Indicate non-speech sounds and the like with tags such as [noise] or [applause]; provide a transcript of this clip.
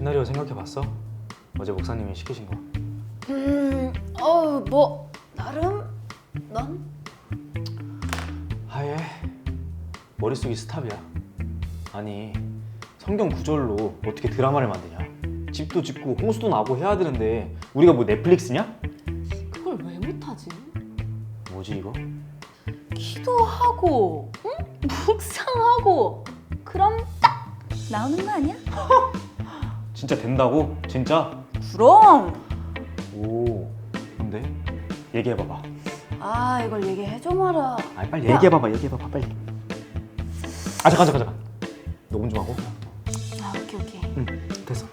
시나리오 생각해봤어? 어제 목사님이 시키신 거. 음, 어, 뭐 나름 넌 하얘 머릿속이 스탑이야. 아니 성경 구절로 어떻게 드라마를 만드냐? 집도 짓고 홍수도 나고 해야 되는데 우리가 뭐 넷플릭스냐? 그걸 왜 못하지? 뭐지 이거? 기도하고, 응? [laughs] 묵상하고, 그럼 딱 나오는 거 아니야? [laughs] 진짜 된다고? 진짜? 그럼. 오 근데? 얘기해봐봐. 아 이걸 얘기해줘 마라. 아, 빨리 얘기해봐봐 얘기해봐봐 빨리. 아 잠깐 잠깐 잠깐. 녹음 좀 하고. 아 오케이 오케이. 응 됐어.